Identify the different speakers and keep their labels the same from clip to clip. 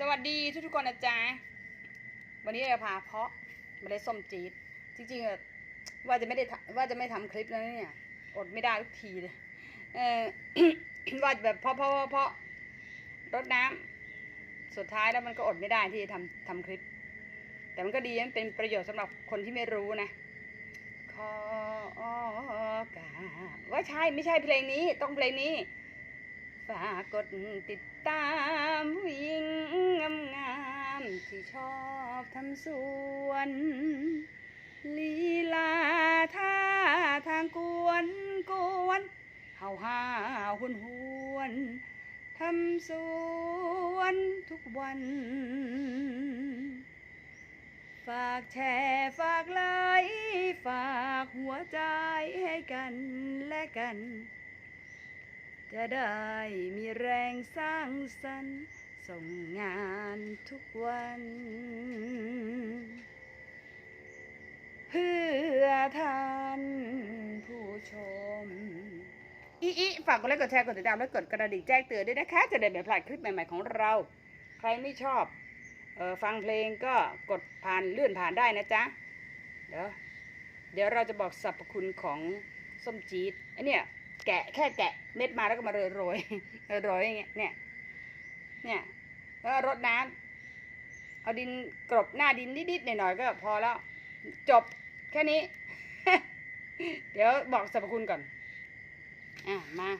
Speaker 1: สวัสดีทุกทุกคนนะจ๊ะ วันนี้เราพาเพาะเมล็ดส้มจี๊ดจริงๆว่าจะไม่ได้ว่าจะไม่ทำคลิปแล้วเนี่ย อดไม่ได้ทุกทีเลยเออว่าจะแบบเพาะเพาะเพาะรดน้ำสุดท้ายแล้วมันก็อดไม่ได้ที่จะทำทำคลิป แต่มันก็ดีมันเป็นประโยชน์สำหรับคนที่ไม่รู้นะขอกาว่าใช่ไม่ใช่เพลงนี้ต้องเพลงนี้ ฝากกดติดตามผู้หญิงงามที่ชอบทำสวนลีลาท่าทางกวนกวนเฮาฮาหุนหวนทำสวนทุกวัน ฝากแชร์ฝากไลค์ฝากหัวใจให้กันและกัน จะได้มีแรงสร้างสรรค์ส่งงานทุกวัน เพื่อท่านผู้ชม อีอีฝากกดไลค์กดแชร์กดติดตามและกดกระดิ่งแจ้งเตือนด้วยนะคะ จะได้ไม่พลาดคลิปใหม่ๆของเรา ใครไม่ชอบออฟังเพลงก็กดผ่านเลื่อนผ่านได้นะจ๊ะ เดี๋ยวเดี๋ยวเราจะบอกสรรพคุณของส้มจี๊ดไอเนี่ย แกะแค่แกะเม็ดมาแล้วก็มาโรยโรยโรยอย่างเงี้ยเนี่ย เนี่ย แล้วรดน้ำเอาดินกรบหน้าดินนิดๆหน่อยๆก็พอแล้ว จบแค่นี้ เดี๋ยวบอกสรรพคุณก่อน อะมา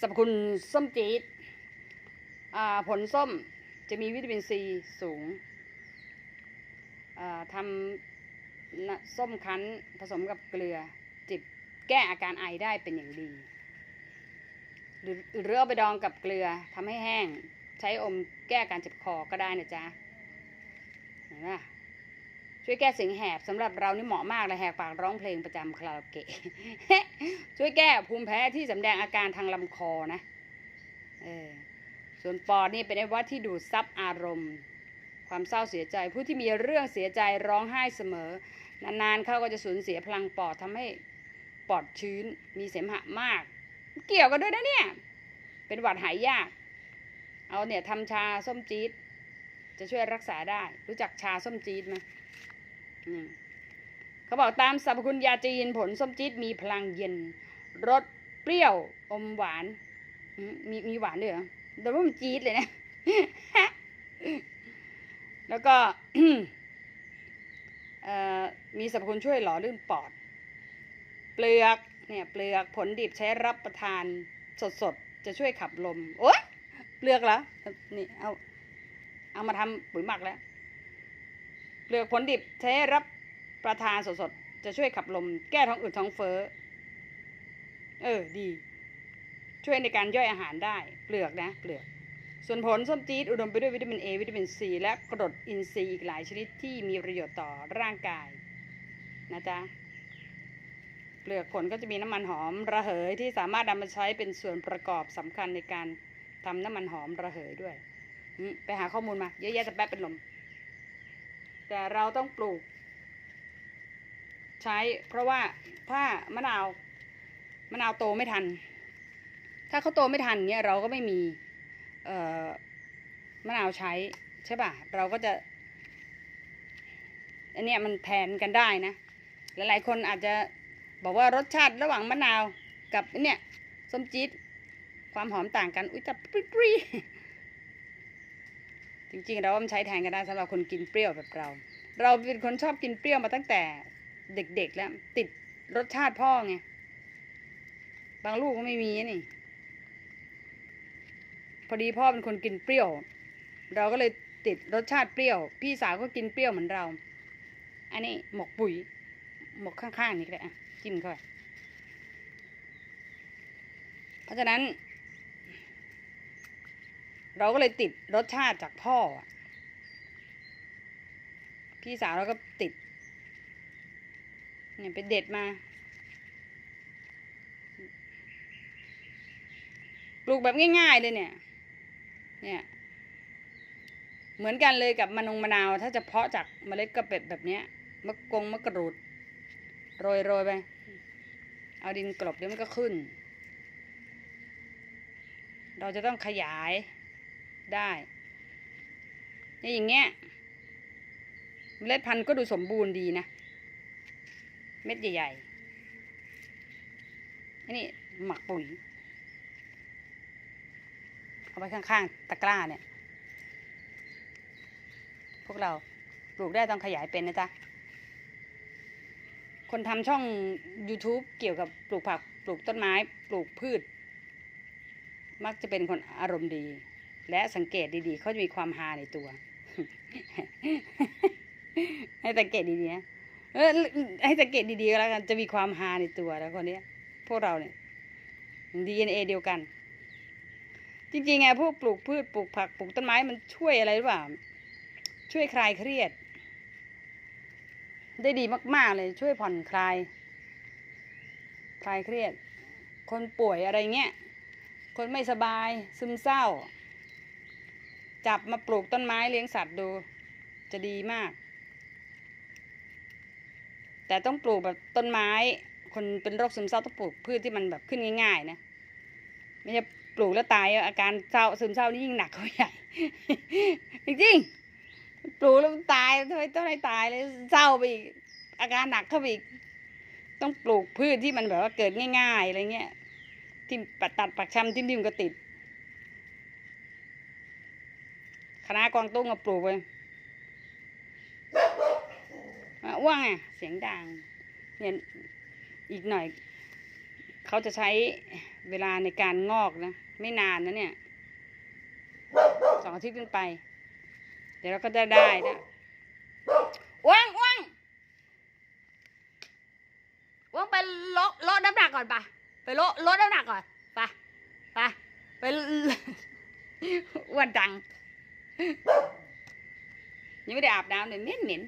Speaker 1: สรรพคุณส้มจี๊ดอ่าผลส้มจะมีวิตามินซีสูงอ่าทำส้มคั้นผสมกับเกลือ แก้อาการไอได้เป็นอย่างดี หรือหรือเอาไปดองกับเกลือทำให้แห้ง ใช้อมแก้การเจ็บคอก็ได้นะจ๊ะเห็นไหมช่วยแก้เสียงแหบสำหรับเรานี่เหมาะมากเลยแหกปากร้องเพลงประจำคาราโอเกะช่วยแก้ภูมิแพ้ที่สำแดงอาการทางลำคอนะเออส่วนปอดนี่เป็นอวัยวะที่ดูดซับอารมณ์ ความเศร้าเสียใจ ผู้ที่มีเรื่องเสียใจร้องไห้เสมอ นานๆเขาก็จะสูญเสียพลังปอดทำให้ ปอดชื้น มีเสมหะมาก เกี่ยวกันด้วยนะเนี่ย เป็นหวัดหายยาก เอาเนี่ยทำชาส้มจี๊ดจะช่วยรักษาได้ รู้จักชาส้มจี๊ดไหมเขาบอกตามสรรพคุณยาจีนผลส้มจี๊ดมีพลังเย็นรสเปรี้ยวอมหวานมีมีหวานด้วยเหรอแต่ว่ามันจี๊ดเลยนะ แล้วก็มีสรรพคุณช่วยหล่อลื่นปอด เปลือกเนี่ยเปลือกผลดิบใช้รับประทานสดๆ จะช่วยขับลม โอ๊ยเปลือกเหรอนี่เอาเอามาทำปุ๋ยหมักแล้ว เปลือกผลดิบใช้รับประทานสดๆ จะช่วยขับลม แก้ท้องอืดท้องเฟ้อเออดี ช่วยในการย่อยอาหารได้ เปลือกนะ เปลือก ส่วนผลส้มจี๊ดอุดมไปด้วยวิตามิน A วิตามิน C และกรดอินทรีย์อีกหลายชนิดที่มีประโยชน์ต่อร่างกายนะจ๊ะ เปลือกผลก็จะมีน้ำมันหอมระเหยที่สามารถนำมาใช้เป็นส่วนประกอบสำคัญในการทำน้ำมันหอมระเหยด้วยไปหาข้อมูลมา เยอะแยะแต่แป๊บเป็นลม แต่เราต้องปลูก ใช้ เพราะว่าถ้ามะนาวมะนาวโตไม่ทัน ถ้าเขาโตไม่ทันเนี้ยเราก็ไม่มีมะนาวใช้ใช่ป่ะ เราก็จะ อันเนี้ยมันแทนกันได้นะ หลายๆคนอาจจะ บอกว่ารสชาติระหว่างมะนาวกับเนี่ยส้มจี๊ดความหอมต่างกัน อุ้ยแต่ปรี๊ดจริงๆเราว่ามันใช้แทนกันได้สำหรับคนกินเปรี้ยวแบบเรา เราเป็นคนชอบกินเปรี้ยวมาตั้งแต่เด็กๆแล้ว ติดรสชาติพ่อไง บางลูกก็ไม่มีนี่ พอดีพ่อเป็นคนกินเปรี้ยว เราก็เลยติดรสชาติเปรี้ยว พี่สาวก็กินเปรี้ยวเหมือนเรา อันนี้หมกปุ๋ยหมกข้างๆนี่ก็ได้อะ จิ้มเข้าไปเพราะฉะนั้น เราก็เลยติดรสชาติจากพ่ออะพี่สาวเราก็ติด เนี่ยไปเด็ดมา ปลูกแบบง่ายๆเลยเนี่ย เนี่ย เหมือนกันเลยกับมะนงมะนาว ถ้าจะเพาะจากเมล็ดกระเป็ดแบบเนี้ยมะกงมะกรูด โรยโรยไป เอาดินกลบเดี๋ยวมันก็ขึ้น เราจะต้องขยายได้เนี่ยอย่างเงี้ยเมล็ดพันธุ์ก็ดูสมบูรณ์ดีนะ เม็ดใหญ่ๆอันนี้หมักปุ๋ย เอาไว้ข้างๆตะกร้าเนี่ย พวกเราปลูกได้ต้องขยายเป็นนะจ๊ะ คนทำช่อง YouTube เกี่ยวกับปลูกผักปลูกต้นไม้ ปลูกพืช มักจะเป็นคนอารมณ์ดี และสังเกตดีๆ เขาจะมีความฮาในตัว ให้สังเกตดีๆนะเออให้สังเกตดีๆก็แล้วกันจะมีความฮาในตัวแล้วคนนี้พวกเราเนี่ย DNA เดียวกัน จริงๆไงพวกปลูกพืชปลูกผักปลูกต้นไม้มันช่วยอะไรหรือเปล่า ช่วยคลายเครียด ได้ดีมาก ๆ เลยช่วยผ่อนคลาย คลายเครียด คนป่วยอะไรเงี้ย คนไม่สบายซึมเศร้า จับมาปลูกต้นไม้เลี้ยงสัตว์ดู จะดีมาก แต่ต้องปลูกแบบต้นไม้ คนเป็นโรคซึมเศร้าต้องปลูกพืชที่มันแบบขึ้นง่าย ๆ นะ ไม่ใช่ปลูกแล้วตายอาการเศร้าซึมเศร้านี่ยิ่งหนักเขาใหญ่จริงๆ ปลูกแล้วตายทำไมต้องให้ตายเลยเศร้าไปอีกอาการหนักเข้าไปอีก ต้องปลูกพืชที่มันแบบว่าเกิดง่ายๆอะไรเงี้ยที่ปัดตัดปักชำทิ่มๆก็ติดคณะกวางตุ้งก็ปลูกไปอะว่างอะเสียงดังเนี่ยอีกหน่อย เขาจะใช้เวลาในการงอกนะ ไม่นานนะเนี่ยสองอาทิตย์ขึ้นไป ดี๋ยวเราก็จะได้นะว่างว่างว่างไปลดลดน้ำหนักก่อนปะไปลดลดน้ำหนักก่อนปไปะไปอ้วนจังยังไม่ได้อาบน้ำเลยเหม็นเหม็น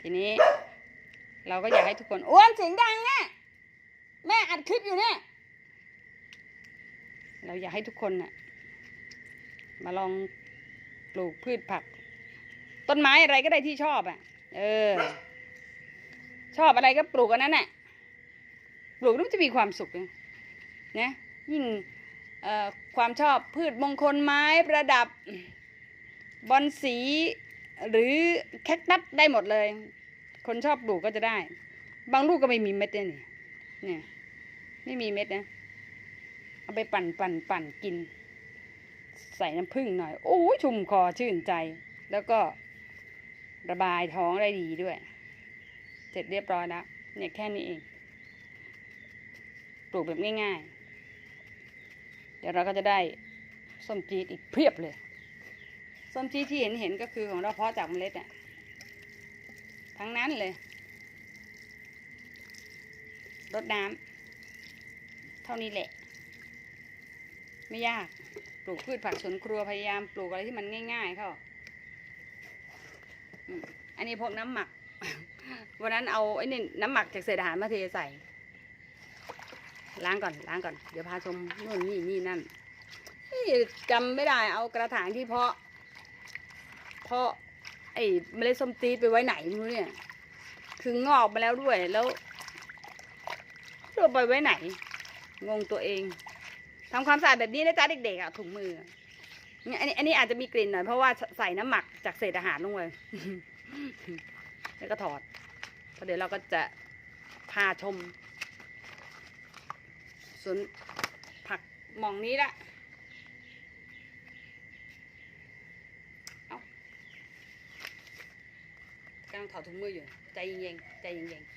Speaker 1: ทีนี้ เราก็อยากให้ทุกคนอ้วนเสียงดังเนี่ยแม่อัดคลิปอยู่เนี่ย เราอยากให้ทุกคนน่ะมาลองปลูกพืชผัก ต้นไม้อะไรก็ได้ที่ชอบอะ เออ ชอบอะไรก็ปลูกอันนั้นน่ะปลูกแล้วจะมีความสุขนะนะยิ่งความชอบพืชมงคลไม้ประดับบอนสีหรือแคคตัสได้หมดเลย คนชอบปลูกก็จะได้ บางลูกก็ไม่มีเม็ดเนี่ยนี่เนี่ยไม่มีเม็ดนะ เอาไปปั่นปั่นปั่นกิน ใส่น้ำผึ้งหน่อย โอ้ยชุ่มคอชื่นใจ แล้วก็ระบายท้องได้ดีด้วย เสร็จเรียบร้อยแล้ว เนี่ยแค่นี้เอง ปลูกแบบง่ายๆ เดี๋ยวเราก็จะได้ส้มจีดอีกเพียบเลย ส้มจีดที่เห็นเห็นก็คือของเราเพาะจากเมล็ดอะทั้งนั้นเลยรดน้ำเท่านี้แหละ ไม่ยาก ปลูกพืชผักสวนครัวพยายามปลูกอะไรที่มันง่ายๆเข้าอืมอันนี้พวกน้ำหมัก วันนั้นเอาไอ้นี่น้ำหมักจากเศษอาหารมาเทใส่ ล้างก่อนล้างก่อน เดี๋ยวพาชมนู่นนี่นี่นั่นเอ้ยจำไม่ได้เอากระถางที่เพาะ เพาะ ไอ้เมล็ดส้มตีไปไว้ไหนไม่รู้เนี่ย คืองอกมาแล้วด้วยแล้วเราไปไว้ไหน งงตัวเอง ทำความสะอาดแบบนี้นะจ๊ะเด็กๆอะถุงมืออันนี้อันนี้อาจจะมีกลิ่นหน่อยเพราะว่าใส่น้ำหมักจากเศษอาหารลงไปแล้วก็ถอดพระเดี๋ยวเราก็จะพาชมสวนผักหมองนี้ละเอากำลังถอดถุงมืออยู่ ใจเย็นๆใจเย็นๆ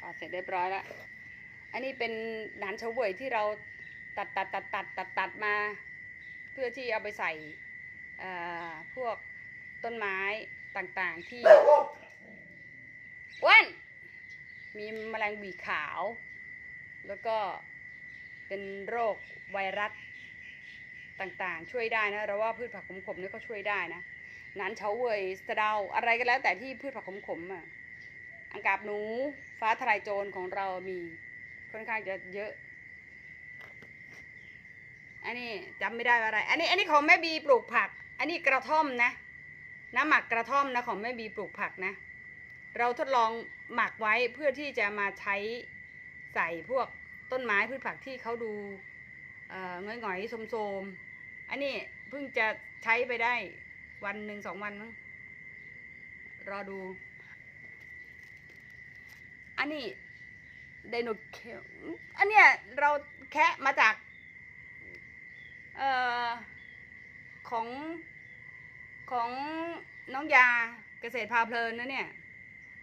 Speaker 1: ถอด เสร็จเรียบร้อยแล้วอันนี้เป็นหนานเฉาเว่ยที่เราตัดตัดตัดตัดตัดตัดมา เพื่อที่เอาไปใส่พวกต้นไม้ต่างๆที่อ้นมีแมลงวีขาว แล้วก็เป็นโรคไวรัสต่างๆ ช่วยได้นะเราว่าพืชผักขมๆนี่ก็ช่วยได้นะหนานเฉาเวยสะเดาอะไรก็แล้วแต่ที่พืชผักขมๆอะ อังกาบหนูฟ้าทลายโจรของเรามีค่อนข้างจะเยอะ อันนี้จำไม่ได้ว่าอะไร อันนี้อันนี้ของแม่บีปลูกผัก อันนี้กระท่อมนะ น้ำหมักกระท่อมนะของแม่บีปลูกผักนะ เราทดลองหมักไว้เพื่อที่จะมาใช้ใส่พวกต้นไม้พืชผักที่เขาดูเอ่อหงอยๆโสมๆ อันนี้เพิ่งจะใช้ไปได้วันหนึ่งสองวันมั้งรอดู อันนี้ไดโนเคลอันเนี้ยเราแคะมาจากเอ่อของของน้องยาเกษตรพาเพลินนะเนี่ย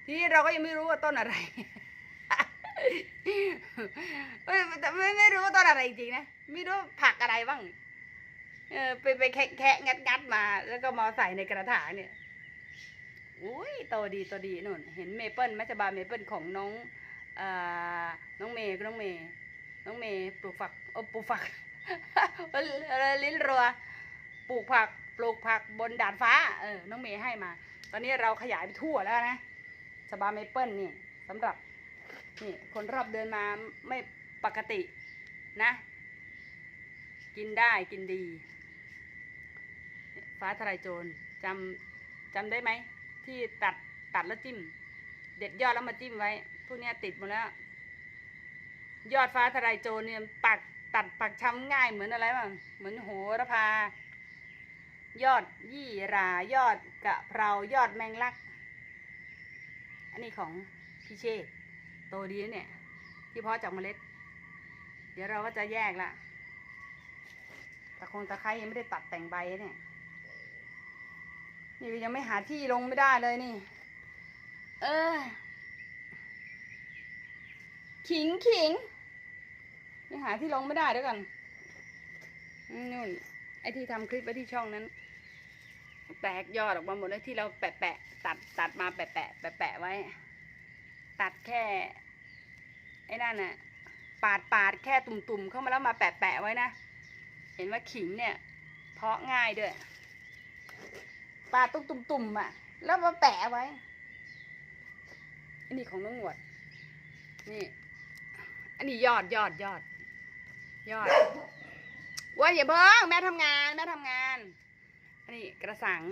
Speaker 1: ทีนี้เราก็ยังไม่รู้ว่าต้นอะไรไม่แต่ไม่ไม่รู้ว่าต้นอะไรจริงนะ ไม่รู้ผักอะไรบ้าง เออไปไปแคะแคะงัดงัดมา แล้วก็มาใส่ในกระถางเนี่ย อุ้ยโตดีโตดีนู่น เห็นเมเปิลมัจบาเมเปิลของน้องอ่อน้องเมย์น้องเมย์น้องเมย์ปลูกฝักโอ้ปลูกฝักลิ้นรัวปลูกผักปลูกผักบนดาดฟ้าเออน้องเมย์ให้มา ตอนนี้เราขยายไปทั่วแล้วนะชบาเมเปิลนี่สำหรับนี่คนรอบเดินมาไม่ปกตินะ กินได้กินดี ฟ้าทลายโจรจำจำได้ไหม ที่ตัดตัดแล้วจิ้ม เด็ดยอดแล้วมาจิ้มไว้ พวกนี้ติดหมดแล้ว ยอดฟ้าทลายโจรเนี่ยปักตัดปักช้ำง่ายเหมือนอะไรบ้างเหมือนโหระพา ยอดยี่รายอดกะเพรายอดแมงลัก อันนี้ของพี่เชษโตดีนะเนี่ย ที่เพาะจากเมล็ด เดี๋ยวเราก็จะแยกละตะคงตะไคร้ยังไม่ได้ตัดแต่งใบเนี่ย นี่ยังไม่หาที่ลงไม่ได้เลยนี่ เออ ขิงขิงยังหาที่ลงไม่ได้เดี๋ยวก่อนนู่นไอที่ทำคลิปไว้ที่ช่องนั้น แตกยอดออกมาหมดเลยที่เราแปะแปะตัดตัดมาแปะแปะแปะแปะไว้ ตัดแค่ ไอ้นั่นน่ะปาดปาดแค่ตุ่มๆเข้ามาแล้วมาแปะแปะไว้นะ เห็นว่าขิงเนี่ย เพาะง่ายด้วย ปาตุ่มตุ่มๆอะ แล้วมาแปะไว้ อันนี้ของน้องหนวด นี่ อันนี้ยอดยอดยอด ยอดว่าอย่าเพิ่งแม่ทำงานแม่ทำงาน อันนี้กระสัง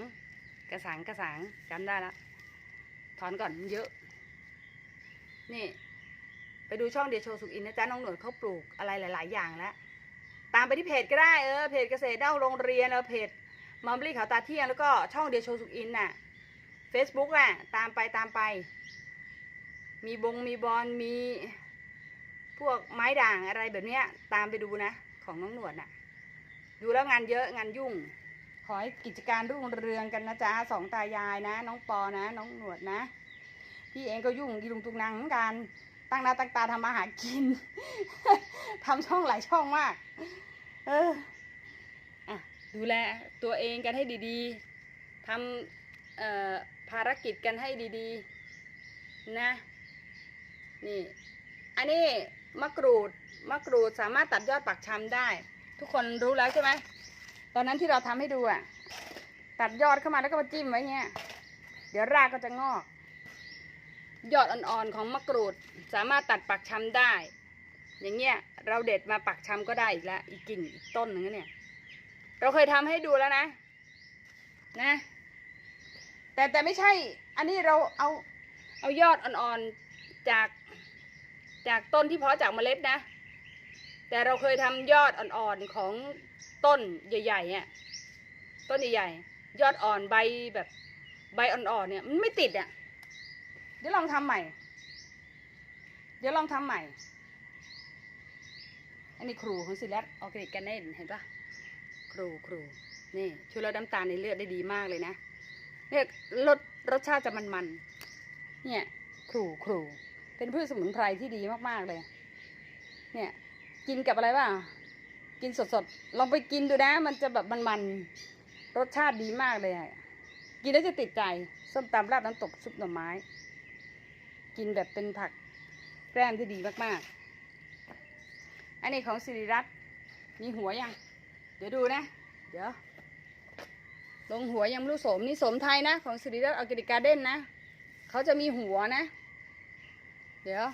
Speaker 1: กระสังกระสังจำได้ละถอนก่อนมันเยอะ นี่ ไปดูช่องเดียโชว์สุกอินนะจ๊ะน้องหนวดเขาปลูกอะไรหลาย ๆ อย่างแล้วตามไปที่เพจก็ได้เออเพจเกษตรด้าโรงเรียนแล้วเพจ มัมบลี่ขาวตาเที่ยงแล้วก็ช่องเดียโชว์สุกอินน่ะ Facebook อะ ตามไปตามไป มีบงมีบอลมี พวกไม้ด่างอะไรแบบเนี้ย ตามไปดูนะ ของน้องหนวดน่ะ ดูแล้วงานเยอะงานยุ่ง ขอให้กิจการรุ่งเรืองกันนะจ๊ะสองตายายนะ น้องปอนะ น้องหนวดนะ พี่เองก็ยุ่งกีลุงตุงนังเหมือนกันตั้งหน้าตั้งตาทำมาหากิน ทำช่องหลายช่องมาก เออ ดูแลตัวเองกันให้ดีๆทำภารกิจกันให้ดีๆนะนี่อันนี้มะกรูดมะกรูดสามารถตัดยอดปักชำได้ ทุกคนรู้แล้วใช่ไหมตอนนั้นที่เราทำให้ดูอะตัดยอดเข้ามาแล้วก็มาจิ้มไว้เงี้ยเดี๋ยวรากก็จะงอก ยอดอ่อนๆของมะกรูดสามารถตัดปักชำได้ อย่างเงี้ยเราเด็ดมาปักชำก็ได้อีกแล้วอีกกิ่งอีกต้นหนึ่งเนี่ย เราเคยทำให้ดูแล้วนะ นะ แต่แต่ไม่ใช่ อันนี้เราเอาเอายอดอ่อนๆจากจากต้นที่เพาะจากเมล็ดนะ แต่เราเคยทำยอดอ่อนๆของต้นใหญ่ๆเนี่ยต้นใหญ่ๆยอดอ่อนใบแบบใบอ่อนๆเนี่ยมันไม่ติดอะเดี๋ยวลองทำใหม่ เดี๋ยวลองทำใหม่ อันนี้ครูของสิลัดออร์แกนิกแกนเนนเห็นปะ รูครูนี่ช่วยลดน้ำตาลในเลือดได้ดีมากเลยนะเนี่ยรสรสชาติจะมันๆเนี่ยครูครูเป็นพืชสมุนไพรที่ดีมากๆเลย เนี่ยกินกับอะไรบ้างกินสดๆ ลองไปกินดูนะ มันจะแบบมันๆ รสชาติดีมากเลยอะกินแล้วจะติดใจ ส้มตำราดน้ำตกซุปหน่อไม้ กินแบบเป็นผักแกล้มที่ดีมากๆ อันนี้ของสิริรัตน์มีหัวยัง เดี๋ยวดูนะ เดี๋ยว ลงหัวยังไม่รู้สมนี่สมไทยนะ ของสิริรัตน์ออร์แกนิกการ์เด้นนะเขาจะมีหัวนะ เดี๋ยว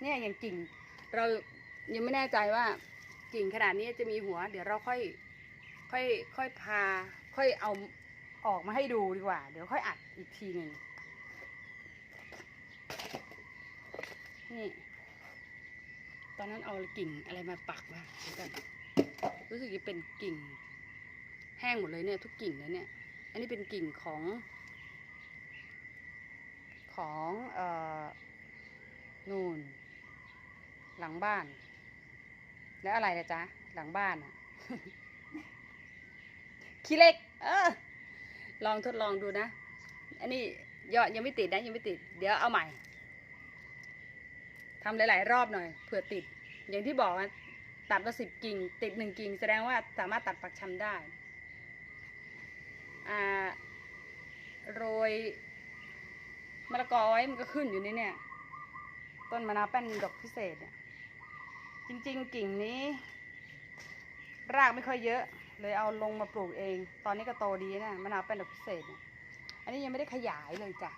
Speaker 1: เนี่ยอย่างกิ่ง เรายังไม่แน่ใจว่ากิ่งขนาดนี้จะมีหัว เดี๋ยวเราค่อย ค่อย ค่อยพา ค่อยเอาออกมาให้ดูดีกว่า เดี๋ยวค่อยอัดอีกทีหนึ่งนี่ ตอนนั้นเอากิ่งอะไรมาปักวะเดี๋ยวก่อน รู้สึกจะเป็นกิ่ง แห้งหมดเลยเนี่ย ทุกกิ่งเลยเนี่ย อันนี้เป็นกิ่งของ ของเอ่อนูนหลังบ้าน แล้วอะไรนะจ๊ะ หลังบ้านอะขี้เล็ก เออ ลองทดลองดูนะ อันนี้ยอดยังไม่ติดนะยังไม่ติด เดี๋ยวเอาใหม่ทำหลาย ๆ รอบหน่อยเผื่อติด อย่างที่บอกนะ ตัดมาสิบกิ่ง ติดหนึ่งกิ่ง แสดงว่าสามารถตัดปักชำได้อ่าโรยมะละกอไว้มันก็ขึ้นอยู่ในเนี่ย ต้นมะนาวแป้นดอกพิเศษเนี่ย จริงๆ กิ่งนี้ รากไม่ค่อยเยอะ เลยเอาลงมาปลูกเอง ตอนนี้ก็โตดีนะมะนาวแป้นดอกพิเศษเนี่ยอันนี้ยังไม่ได้ขยายเลยจ้ะ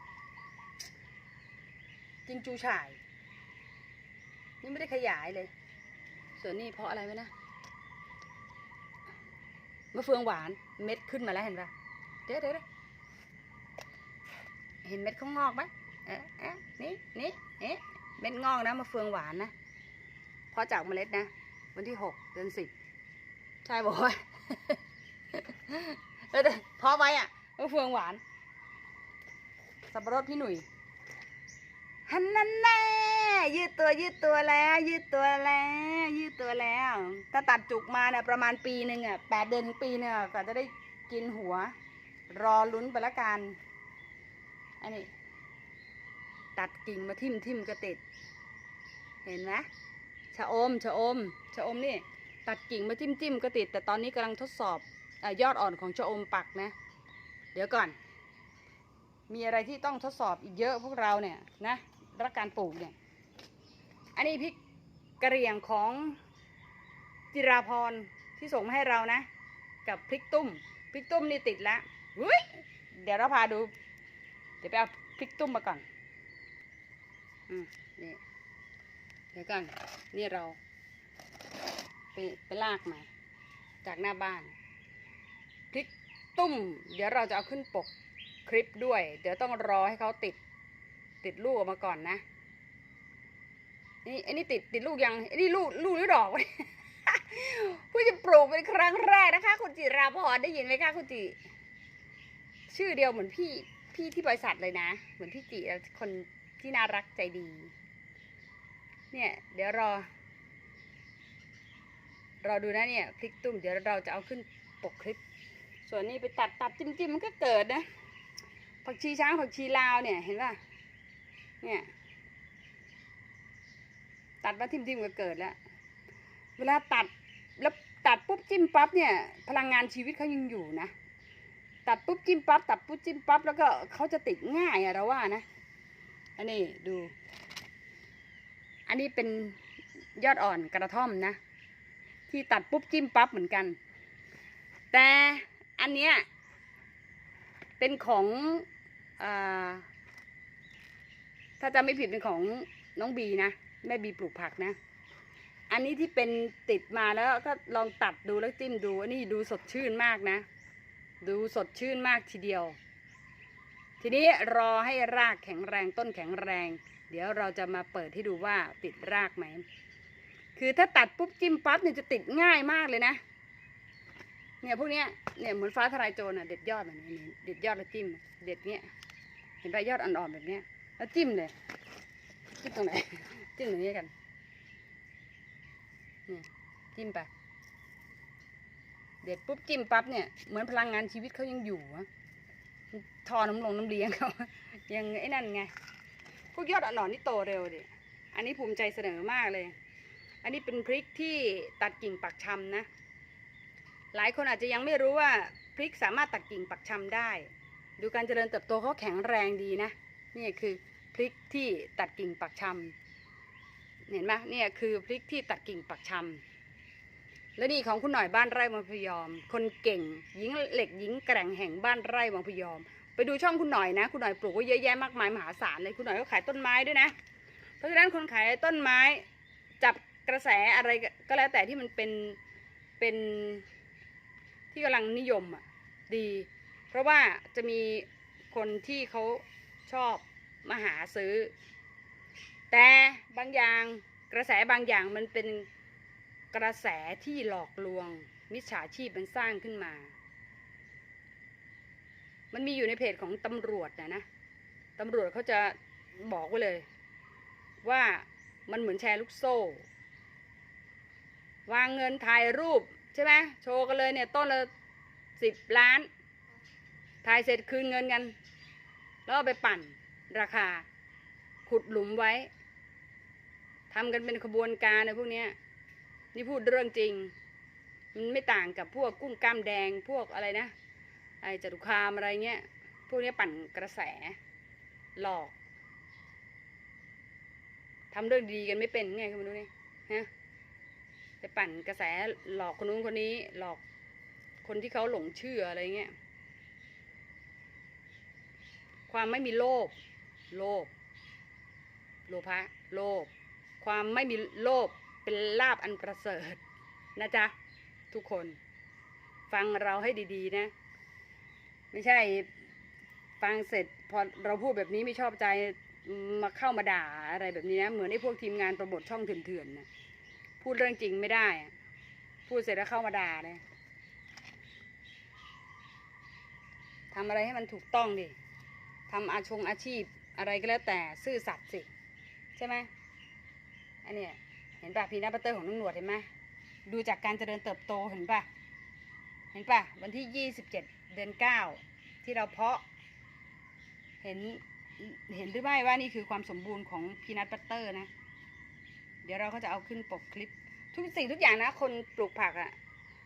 Speaker 1: จริงจูฉ่ายนี่ไม่ได้ขยายเลย ส่วนนี้เพราะอะไรไหมนะมะเฟืองหวานเม็ดขึ้นมาแล้วเห็นปะเดี๋ยวเดี๋ยวเดี๋ยวเห็นเม็ดเขางอกไหมเอ๊ะเอ๊ะนี่นี่เอ๊ะเม็ดงอกนะมะเฟืองหวานนะเพาะจากเมล็ดนะ วันที่หกเดือนสิบใช่บอกว่าเออแต่เพาะไว้อะมะเฟืองหวาน สับปะรดพี่หนุ่ยฮันนันแน่ ยืดตัวยืดตัวแล้ว ยืดตัวแล้ว ยืดตัวแล้ว ถ้าตัดจุกมาเนี่ยประมาณปีหนึ่งอะแปดเดือนถึงปีเนี่ยก็จะได้กินหัว รอลุ้นไปละกัน อันนี้ ตัดกิ่งมาทิ่มทิ่มก็ติด เห็นไหมชะอมชะอมชะอมนี่ ตัดกิ่งมาจิ้มจิ้มก็ติด แต่ตอนนี้กำลังทดสอบอยอดอ่อนของชะอมปักนะ เดี๋ยวก่อน มีอะไรที่ต้องทดสอบอีกเยอะพวกเราเนี่ยนะรักการปลูกเนี่ย อันนี้พริกกระเหรี่ยงของจิราพรที่ส่งมาให้เรานะ กับพริกตุ้มพริกตุ้มนี่ติดแล้วอุ้ยเดี๋ยวเราพาดู เดี๋ยวไปเอาพริกตุ้มมาก่อนอืมนี่เดี๋ยวก่อนนี่เรา ไปไปลากมา จากหน้าบ้านพริกตุ้ม เดี๋ยวเราจะเอาขึ้นปกคลิปด้วย เดี๋ยวต้องรอให้เขาติด ติดลูกออกมาก่อนนะ นี่อันนี้ติดติดลูกยังอันนี้ลูกลูกหรือดอกวะผู้จะปลูกเป็นครั้งแรกนะคะ คุณจิราพรได้ยินไหมคะคุณจิ ชื่อเดียวเหมือนพี่พี่ที่บริษัทเลยนะ เหมือนพี่จิคนที่น่ารักใจดี เนี่ย เดี๋ยวรอ รอดูนะเนี่ยพริกตุ้มเดี๋ยวเราจะเอาขึ้นปกคลิป ส่วนนี้ไปตัดตัดจิ้มจิ้มมันก็เกิดนะผักชีช้างผักชีลาวเนี่ยเห็นป่ะเนี่ย ตัดมาทิมทิมก็เกิดแล้ว เวลาตัดแล้วตัดปุ๊บจิ้มปั๊บเนี่ย พลังงานชีวิตเขายังอยู่นะ ตัดปุ๊บจิ้มปั๊บตัดปุ๊บจิ้มปั๊บแล้วก็เขาจะติดง่ายอะเราว่านะ อันนี้ดู อันนี้เป็นยอดอ่อนกระท่อมนะ ที่ตัดปุ๊บจิ้มปั๊บเหมือนกัน แต่อันเนี้ยเป็นของอถ้าจะไม่ผิดเป็นของน้องบีนะ แม่บีปลูกผักนะ อันนี้ที่เป็นติดมาแล้วก็ลองตัดดูแล้วจิ้มดู อันนี้ดูสดชื่นมากนะ ดูสดชื่นมากทีเดียว ทีนี้รอให้รากแข็งแรงต้นแข็งแรง เดี๋ยวเราจะมาเปิดให้ดูว่าติดรากไหม คือถ้าตัดปุ๊บจิ้มปั๊บเนี่ยจะติดง่ายมากเลยนะ เนี่ยพวกเนี้ย เนี่ยเหมือนฟ้าทลายโจรอะเด็ดยอดแบบนี้เด็ดยอดแล้วจิ้ม เด็ดเนี้ย เห็นไหมยอดอ่อนๆแบบเนี้ย แล้วจิ้มเลยจิ้มตรงไหน จิ้มตรงนี้กันนี่จิ้มไป เด็ดปุ๊บจิ้มปั๊บเนี่ย เหมือนพลังงานชีวิตเขายังอยู่อะทอน้ำลงน้ำเลี้ยงเขา ยังไอ้นั่นไง พวกยอดอ่อนนี่โตเร็วดิ อันนี้ภูมิใจเสนอมากเลย อันนี้เป็นพริกที่ตัดกิ่งปักชำนะ หลายคนอาจจะยังไม่รู้ว่าพริกสามารถตัดกิ่งปักชำได้ ดูการเจริญเติบโตเขาแข็งแรงดีนะ นี่คือพริกที่ตัดกิ่งปักชำ เห็นไหมเนี่ยคือพริกที่ตัดกิ่งปักชำและนี่ของคุณหน่อยบ้านไร่วังพยอม คนเก่งหญิงเหล็กหญิงแกร่งแห่งบ้านไร่วังพยอม ไปดูช่องคุณหน่อยนะ คุณหน่อยปลูกไว้เยอะแยะมากมายมหาศาลเลยคุณหน่อยก็ขายต้นไม้ด้วยนะ เพราะฉะนั้นคนขายต้นไม้จับกระแสอะไรก็แล้วแต่ที่มันเป็นเป็นที่กำลังนิยมอะดี เพราะว่าจะมีคนที่เขาชอบมาหาซื้อ แต่บางอย่างกระแสบางอย่างมันเป็นกระแสที่หลอกลวง มิจฉาชีพมันสร้างขึ้นมา มันมีอยู่ในเพจของตำรวจนะนะตำรวจเขาจะบอกไว้เลย ว่ามันเหมือนแชร์ลูกโซ่ วางเงินถ่ายรูปใช่ไหมโชว์กันเลยเนี่ยต้นละสิบล้าน ถ่ายเสร็จคืนเงินกัน แล้วไปปั่นราคา ขุดหลุมไว้ ทำกันเป็นขบวนการนะพวกเนี้ยนี่พูดเรื่องจริง มันไม่ต่างกับพวกกุ้งกล้ามแดงพวกอะไรนะ ไอจตุคามอะไรเงี้ย พวกนี้ปั่นกระแส หลอกทำเรื่องดีกันไม่เป็นไงคุณไม่รู้นี่ฮะไปปั่นกระแสหลอกคนนู้นคนนี้ หลอกคนที่เขาหลงเชื่ออะไรเงี้ย ความไม่มีโลภ โลภ โลภะ โลภ ความไม่มีโลภเป็นลาบอันประเสริฐนะจ๊ะทุกคน ฟังเราให้ดีๆนะ ไม่ใช่ฟังเสร็จพอเราพูดแบบนี้ไม่ชอบใจมาเข้ามาด่าอะไรแบบนี้นะเหมือนไอ้พวกทีมงานโปรโมทช่องเถื่อนๆนะพูดเรื่องจริงไม่ได้ พูดเสร็จแล้วเข้ามาด่าเลยทำอะไรให้มันถูกต้องดิทำอาชงอาชีพอะไรก็แล้วแต่ซื่อสัตย์สิ ใช่ไหม อันเนี้ยเห็นป่ะพีนัทบัตเตอร์ของน้องหนวดเห็นไหมดูจากการเจริญเติบโตเห็นป่ะเห็นป่ะวันที่ยี่สิบเจ็ดเดือนเก้าที่เราเพาะ เห็นเห็นหรือไม่ว่านี่คือความสมบูรณ์ของพีนัทบัตเตอร์นะ เดี๋ยวเราก็จะเอาขึ้นปกคลิป ทุกสิ่งทุกอย่างนะ คนปลูกผักอะ่ะ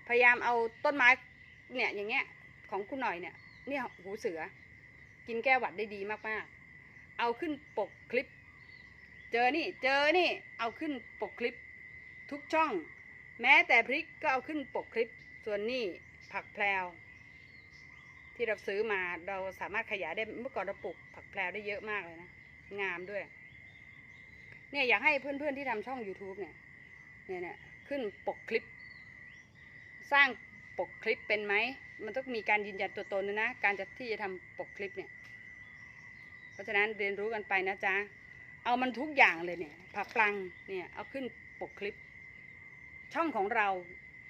Speaker 1: พยายามเอาต้นไม้เนี่ยอย่างเงี้ยของคุณหน่อยเนี่ยเนี่ยหูเสือ กินแก้หวัดได้ดีมากๆ เอาขึ้นปกคลิป เจอนี่เจอนี่เอาขึ้นปกคลิป ทุกช่อง แม้แต่พริกก็เอาขึ้นปกคลิป ส่วนนี่ผักแพรวที่เราซื้อมาเราสามารถขยายได้เมื่อก่อนเราปลูกผักแพรวได้เยอะมากเลยนะ งามด้วย เนี่ยอยากให้เพื่อนๆที่ทำช่อง YouTube เนี่ยเนี่ยเนี่ยขึ้นปกคลิป สร้างปกคลิปเป็นไหม มันต้องมีการยืนยันตัวตนนะ การจะที่จะทำปกคลิปเนี่ย เพราะฉะนั้นเรียนรู้กันไปนะจ๊ะ เอามันทุกอย่างเลยเนี่ย ผักปลังเนี่ยเอาขึ้นปกคลิป ช่องของเรา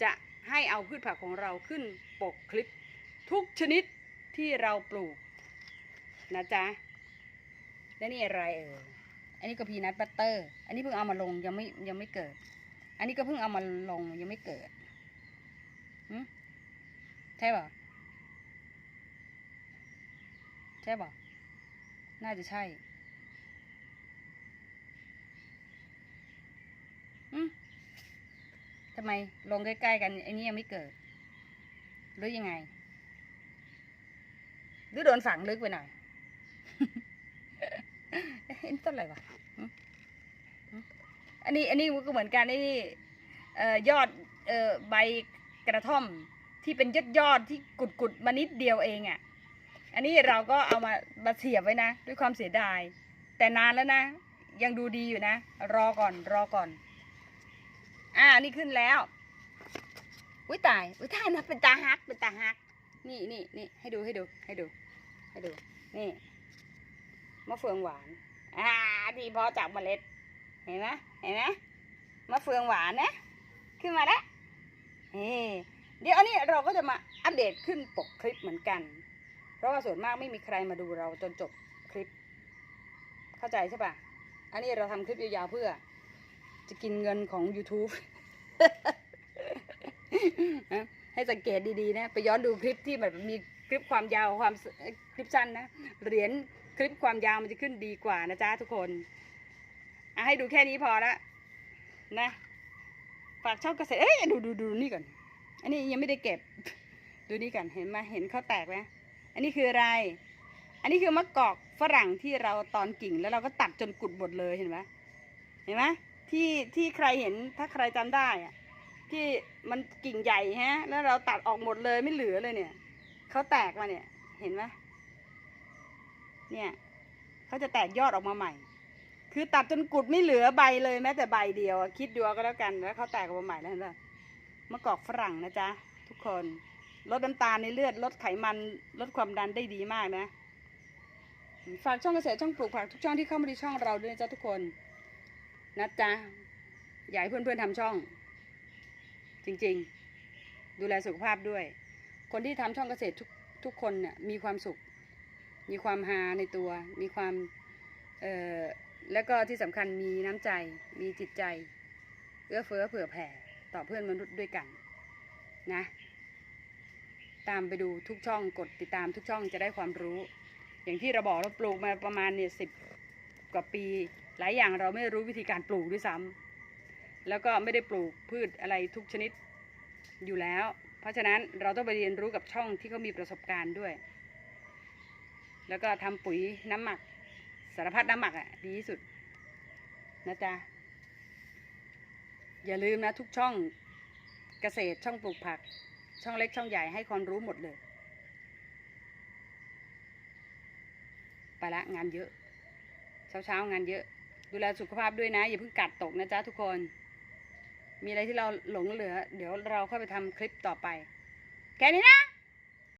Speaker 1: จะให้เอาพืชผักของเราขึ้นปกคลิป ทุกชนิดที่เราปลูก นะจ๊ะและนี่อะไรเอออันนี้ก็พีนัทบัตเตอร์ อันนี้เพิ่งเอามาลงยังไม่ยังไม่เกิด อันนี้ก็เพิ่งเอามาลงยังไม่เกิดใช่ป่ะใช่ป่ะน่าจะใช่อืม ทำไมลงใกล้ๆกันไอ้นี่ยังไม่เกิด หรือยังไง หรือโดนฝังลึกไปหน่อยเห็นต้นอะไรวะอันนี้อันนี้ก็เหมือนกันไอ้นี่ยอดออใบกระท่อมที่เป็นยอดยอดที่กุดกุดมานิดเดียวเองอะ่ะ อันนี้เราก็เอามามาเสียบไว้นะ ด้วยความเสียดาย แต่นานแล้วนะ ยังดูดีอยู่นะ รอก่อนรอก่อน อ่า นี่ขึ้นแล้ว อุ้ยตาย อุ้ยตายนะเป็นตาฮัก เป็นตาฮัก นี่นี่นี่ให้ดูให้ดูให้ดู ให้ดู นี่ มะเฟืองหวาน อ่าที่พอจากเมล็ด เห็นไหมเห็นไหมมะเฟืองหวานนะ ขึ้นมาแล้วเฮ้เดี๋ยวอันนี้เราก็จะมาอัปเดตขึ้นปกคลิปเหมือนกัน เพราะว่าส่วนมากไม่มีใครมาดูเราจนจบคลิป เข้าใจใช่ปะอันนี้เราทำคลิปยาวๆเพื่อ จะกินเงินของ YouTube นะให้สังเกตดีๆนะ ไปย้อนดูคลิปที่แบบมีคลิปความยาวความคลิปสั้นนะ เหรียญคลิปความยาวมันจะขึ้นดีกว่านะจ๊ะทุกคนอะให้ดูแค่นี้พอละนะฝากช่องเกษตรเอ้ยดูดูดูนี่ก่อน อันนี้ยังไม่ได้เก็บ ดูนี่ก่อนเห็นไหมเห็นเขาแตกไหมอันนี้คืออะไร อันนี้คือมะกอกฝรั่งที่เราตอนกิ่งแล้วเราก็ตัดจนกุดหมดเลยเห็นไหมเห็นไหม ที่ที่ใครเห็นถ้าใครจำได้อะที่มันกิ่งใหญ่ฮะ แล้วเราตัดออกหมดเลยไม่เหลือเลยเนี่ยเขาแตกมาเนี่ย เห็นไหมเนี่ยเขาจะแตกยอดออกมาใหม่ คือตัดจนกุดไม่เหลือใบเลยแม้แต่ใบเดียว คิดดูเอาก็แล้วกันแล้วเขาแตกออกมาใหม่แล้วเห็นปะมะกอกฝรั่งนะจ๊ะทุกคนลดน้ำตาลในเลือดลดไขมันลดความดันได้ดีมากนะ ฝากช่องเกษตรช่องปลูกผักทุกช่องที่เข้ามาในช่องเราด้วยนะจ๊ะทุกคน นะจ๊ะ อยากให้เพื่อนๆทำช่อง จริงๆ ดูแลสุขภาพด้วย คนที่ทำช่องเกษตรทุกทุกคนเนี่ยมีความสุข มีความฮาในตัว มีความเอ่อแล้วก็ที่สำคัญมีน้ำใจ มีจิตใจ เอื้อเฟื้อเผื่อแผ่ต่อเพื่อนมนุษย์ด้วยกันนะ ตามไปดูทุกช่องกดติดตามทุกช่องจะได้ความรู้ อย่างที่เราบอกเราปลูกมาประมาณเนี่ยสิบกว่าปี หลายอย่างเราไม่รู้วิธีการปลูกด้วยซ้ำแล้วก็ไม่ได้ปลูกพืชอะไรทุกชนิดอยู่แล้ว เพราะฉะนั้นเราต้องไปเรียนรู้กับช่องที่เขามีประสบการณ์ด้วย แล้วก็ทำปุ๋ยน้ำหมักสารพัดน้ำหมักอะดีที่สุดนะจ๊ะอย่าลืมนะทุกช่องเกษตรช่องปลูกผัก ช่องเล็กช่องใหญ่ให้ความรู้หมดเลยไปละงานเยอะ เช้าเช้างานเยอะ ดูแลสุขภาพด้วยนะ อย่าเพิ่งกัดตกนะจ๊ะทุกคน มีอะไรที่เราหลงเหลือ เดี๋ยวเราค่อยไปทำคลิปต่อไป แค่นี้นะ